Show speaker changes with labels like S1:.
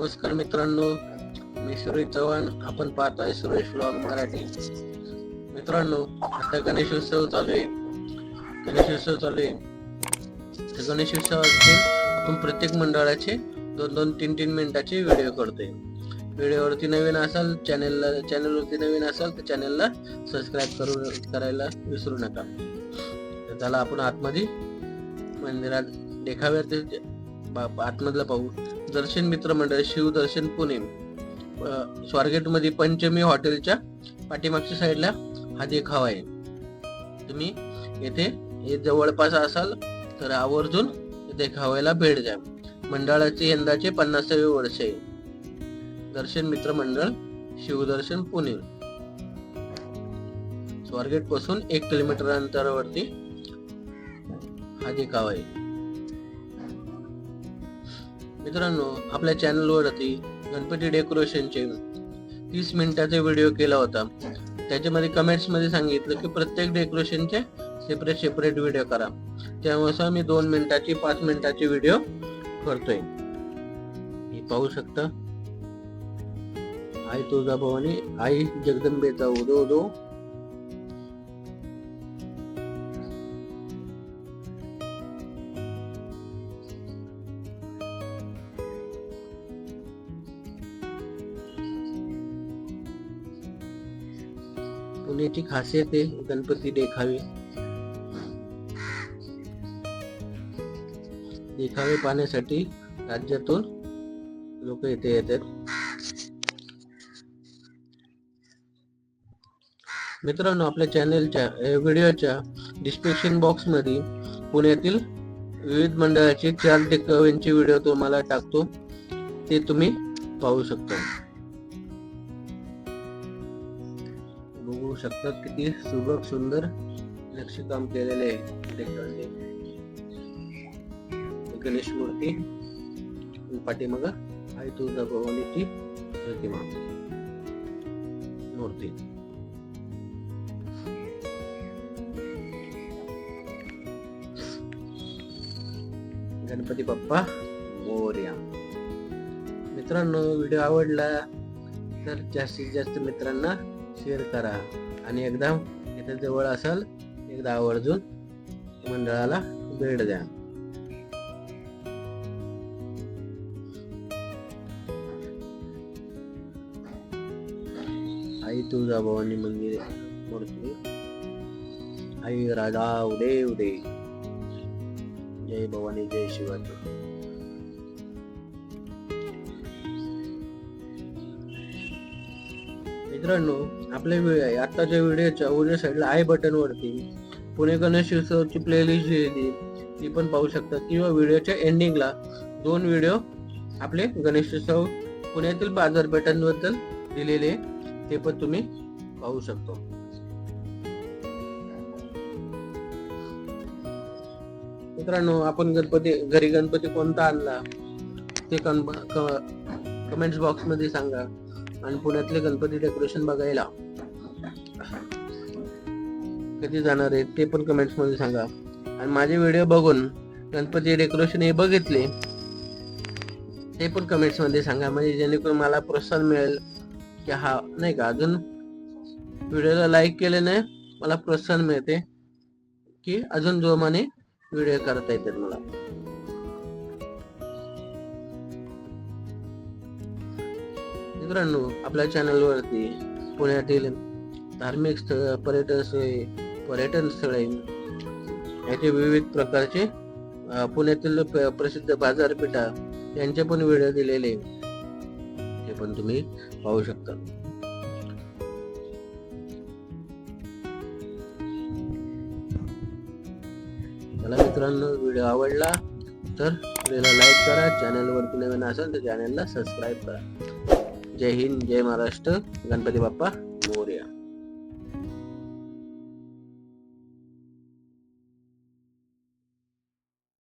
S1: नमस्कार मित्रांनो मी सुरेश चव्हाण. आपण पाहतोय सुरेश ब्लॉग मराठी. मित्रांनो आता गणेशोत्सव चालू आहे. गणेशोत्सव चालू आहे. तर गणेशोत्सवाचे आपण प्रत्येक मंडळाचे दोन दोन तीन तीन मिनिटाचे व्हिडिओ करतोय. व्हिडिओवरती नवीन असाल चॅनलला चॅनलवरती नवीन असाल तर चॅनलला सबस्क्राईब करू करायला विसरू नका. तर चला आपण आतमध्ये. मंदिरात देखाव्यात. बा- आतमधलं पाहू. दर्शन मित्र मंडळ शिवदर्शन पुणे स्वारगेटमध्ये पंचमी हॉटेलच्या पाठीमागच्या साईडला हा देखावा आहे. तुम्ही येथे जवळपास असाल तर आवर्जून देखाव्याला भेट द्या. मंडळाचे यंदाचे पन्नासावे वर्ष आहे. दर्शन मित्र मंडळ शिवदर्शन पुणे. स्वारगेटपासून एक किलोमीटर अंतरावरती हा देखावा आहे. मित्रांनो आपल्या चॅनलवरती गणपती डेकोरेशनचे तीस मिनिटाचा व्हिडिओ केला होता. त्याच्यामध्ये कमेंट्समध्ये सांगितलं की प्रत्येक डेकोरेशनचे सेपरेट सेपरेट व्हिडिओ करा. त्यानुसार मी दोन मिनिटाची पाच मिनिटाचे व्हिडिओ करतोय. हे पाहू शकता. आई तुळजाभवानी आई जगदंबेचा उदो उदो. पुण्याची खासियत आहे गणपती देखावे. देखावे पाहण्यासाठी राज्यातून लोक येथे येतात. मित्रांनो आपल्या चॅनलच्या व्हिडिओच्या डिस्क्रिप्शन बॉक्समध्ये पुण्यातील विविध मंडळाचे चार देखाव्यांचे व्हिडिओ तुम्हाला टाकतो. ते तुम्ही पाहू शकता. बघू शकतात किती सुबक सुंदर नक्षीकाम केलेले आहे गणेश मूर्ती पाठीमाग आई तुळजा भवानीची प्रतिमा. मूर्ती. गणपती बाप्पा मोर्या. मित्रांनो व्हिडिओ आवडला तर जास्तीत जास्त मित्रांना शेअर करा. आणि एकदा इथे जवळ असाल एकदा आवर्जून मंडळाला भेट द्या. आई तुळजाभवानी मंदिर मूर्ती आई राधा उदे उदे जय भवानी जय शिवाजी. मित्रांनो आपल्या आहे आताच्या व्हिडिओच्या उजव्या साईडला आय बटन वरती पुणे गणेश उत्सवची प्लेलिस्ट जी आहे ती ती पण पाहू शकता. किंवा व्हिडिओच्या एंडिंगला दोन व्हिडिओ आपले गणेशोत्सव पुण्यातील बाजारपेठांबद्दल दिलेले ते पण तुम्ही पाहू शकतो. मित्रांनो आपण गणपती घरी गणपती कोणता आणला ते कमेंट्स बॉक्समध्ये सांगा. आणि पुण्यातले गणपती डेकोरेशन बघायला. कधी जाणार आहे ते पण कमेंट्समध्ये सांगा. आणि माझे व्हिडिओ बघून गणपती डेकोरेशन हे बघितले ते पण कमेंट्समध्ये सांगा. म्हणजे जेणेकरून मला प्रोत्साहन मिळेल की हा नाही का अजून व्हिडिओला लाईक केल्याने मला प्रोत्साहन मिळते की अजून जोमाने व्हिडिओ करता येतात मला. मित्रांनो आपल्या चॅनलवरती पुण्यातील धार्मिक स्थळ पर्यटन स्थळे पर्यटन स्थळे याचे विविध प्रकारचे पुण्यातील प्रसिद्ध बाजारपेठा यांचे पण व्हिडिओ दिलेले ते पण तुम्ही पाहू शकता. मला मित्रांनो व्हिडिओ आवडला तर व्हिडिओला लाईक करा. चॅनलवरती नवीन असेल तर चॅनलला सबस्क्राईब करा. जय हिंद जय महाराष्ट्र. गणपती बाप्पा मोर्या.